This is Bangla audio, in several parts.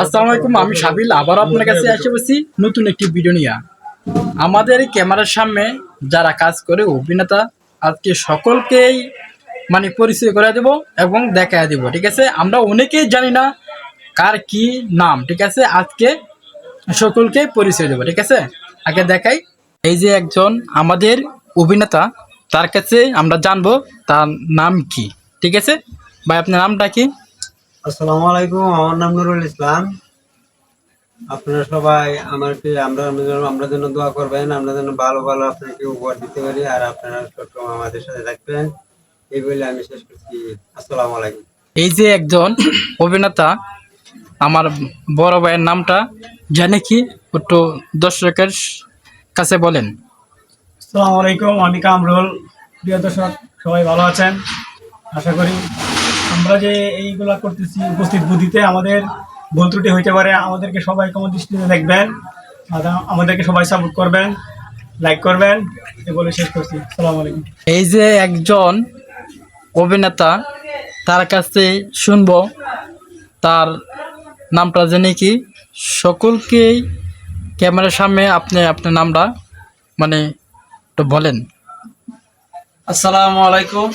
আসসালামু আলাইকুম, আমি সাবিল। আবার আপনার কাছে এসে বসি নতুন একটি ভিডিও নিয়ে। আমাদের ক্যামেরার সামনে যারা কাজ করে, অভিনেতা, আজকে সকলকেই মানে পরিচয় করে দেব এবং দেখায় দেব, ঠিক আছে? আমরা অনেকেই জানি না কার কি নাম, ঠিক আছে? আজকে সকলকে পরিচয় দেব, ঠিক আছে? আগে দেখাই। এই যে একজন আমাদের অভিনেতা, তার কাছে আমরা জানব তার নাম কি, ঠিক আছে? ভাই, আপনার নামটা কি? আসসালামু আলাইকুম আমার নাম নুরুল ইসলাম। আপনারা সবাই আমাকে আমরা আমরা যেন- আমরা জন্য দোয়া করবেন আমরা যেন ভালো ভালো আপনাকে উপহার দিতে পারি আর আপনারা সবসময় আমাদের সাথে থাকবেন। এই বলে আমি শেষ করছি। আসসালামু আলাইকুম। এই যে একজন অভিনেতা আমার বড় ভাইয়ের নামটা জানে কি? একটু দর্শকের কাছে বলেন। আসসালামু আলাইকুম আমি কামরুল। প্রিয় দর্শক সবাই ভালো আছেন? আশা করি আমরা যে এইগুলা করতেছি উপস্থিত বুদ্ধিতে আমাদের ভুল ত্রুটি হইতে পারে আমাদেরকে সবাই কম দৃষ্টিতে দেখবেন আমাদেরকে সবাই সাপোর্ট করবেন লাইক করবেন এ বলে শেষ করছি। আসসালামু আলাইকুম। এই যে একজন অভিনেতা তার কাছে শুনব তার নামটা জেনে কি? সকলকেই ক্যামেরার সামনে আপনি আপনার নামটা মানে একটু বলেন। আসসালামু আলাইকুম।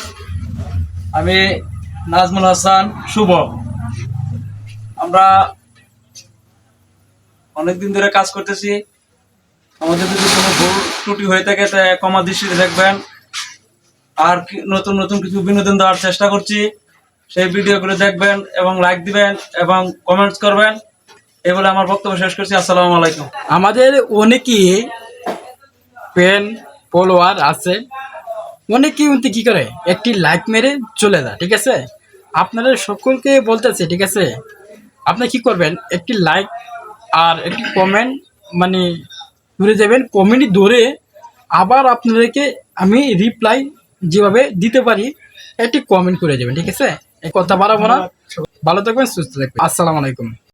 আমি নাজমুল হাসান, শুভ। আমরা অনেকদিন ধরে কাজ করতেছি। আমাদের যদি কোনো ভুল ত্রুটি হয়ে থাকে, তা কমা দৃষ্টিতে দেখবেন। আর নতুন নতুন কিছু বিনোদন দেওয়ার চেষ্টা করছি। সেই ভিডিওগুলো দেখবেন এবং লাইক দিবেন এবং কমেন্টস করবেন। এই বলে আমার বক্তব্য শেষ করছি। আসসালামু আলাইকুম। আমাদের অনেকেই পেন ফলোয়ার আছে। অনেকেই উনতে কি করে? একটি লাইক মেরে চলে যায়, ঠিক আছে? আপনারা সকলকে বলতেছে ঠিক আছে? আপনি কি করবেন একটি লাইক আর একটি কমেন্ট মানে ধরে যাবেন কমেন্ট ধরে আবার আপনাদেরকে আমি রিপ্লাই যেভাবে দিতে পারি একটি কমেন্ট করে যাবেন ঠিক আছে? কথা বাড়াবো না। ভালো থাকবেন সুস্থ থাকবেন। আসসালামু আলাইকুম।